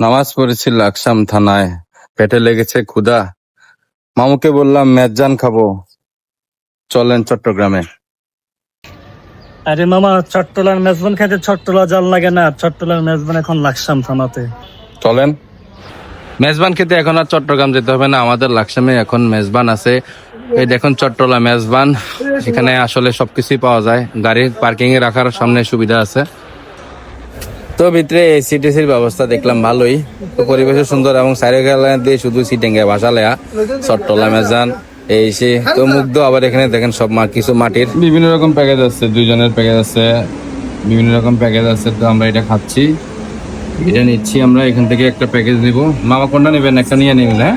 নামাজ পড়েছি লাকসাম থানায়। পেটে লেগেছে ক্ষুদা মামুকে বললাম মেজান খাব। চলেন চট্টগ্রামে। আরে মামা চট্টলার মেজবান খাইতে চট্টলা জাল লাগে না। চট্টলার মেজবান এখন লাকসাম থানাতে। চলেন। মেজবান খেতে এখন আর চট্টগ্রাম যেতে হবে না। আমাদের লাকসামে এখন মেজবান আছে। এই দেখুন চট্টলা মেজবান। এখানে আসলে সবকিছুই পাওয়া যায়। গাড়ি পার্কিং এ রাখার সামনে সুবিধা আছে। তো ভিতরে এসি টেসির ব্যবস্থা দেখলাম ভালোই। তো পরিবেশ সুন্দর এবং গেলে দিয়ে শুধু সিটেঙ্গে বাসা লেয়া চট্টলা মেজান এই সে। তো মুগ্ধ আবার এখানে দেখেন সব মা কিছু মাটির। বিভিন্ন রকম প্যাকেজ আছে দুইজনের প্যাকেজ আছে বিভিন্ন রকম প্যাকেজ আছে তো আমরা এটা খাচ্ছি। এটা নিচ্ছি আমরা এখান থেকে একটা প্যাকেজ নিব। মামা কোনটা নেবেন? একটা নিয়ে নিবেন হ্যাঁ?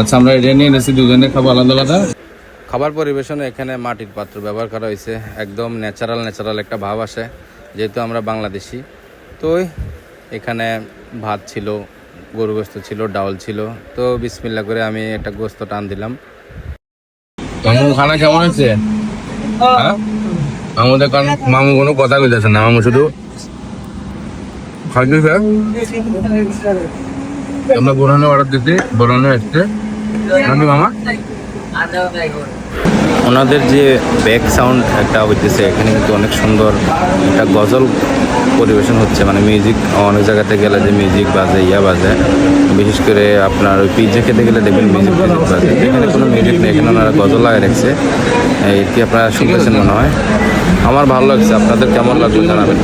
আচ্ছা আমরা এটা নিয়ে নিচ্ছি দুজনে খাব আলাদা আলাদা। খাবার পরিবেশনে এখানে মাটির পাত্র ব্যবহার করা হয়েছে। একদম ন্যাচারাল ন্যাচারাল একটা ভাব আসে যেহেতু আমরা বাংলাদেশি। তো এখানে ভাত ছিল গরু গোস্ত ছিল ডাউল ছিল। তো বিসমিল্লা করে আমি একটা গোস্ত টান দিলাম। মামু খানা কেমন হয়েছে? হ্যাঁ? মামু দেখুন মামু কোনো কথা কইতেছে না। মামু শুধু খাইতে আমরা বোরানো অর্ডার দিতে বোরানো এসছে নাকি মামা? ওনাদের যে ব্যাক সাউন্ড একটা হইতেছে এখানে কিন্তু অনেক সুন্দর একটা গজল পরিবেশন হচ্ছে মানে মিউজিক অনেক জায়গাতে গেলে যে মিউজিক বাজে, ইয়া বাজে, বিশেষ করে আপনার ওই পিজে খেতে গেলে দেখবেন মিউজিক বাজে। এখানে কোনো মিউজিক নেই, এখানে ওনারা গজল লাগিয়ে রেখেছে। এটি আপনারা শুনতেছেন মনে হয়? আমার ভালো লাগছে, আপনাদের কেমন লাগল জানাবেন।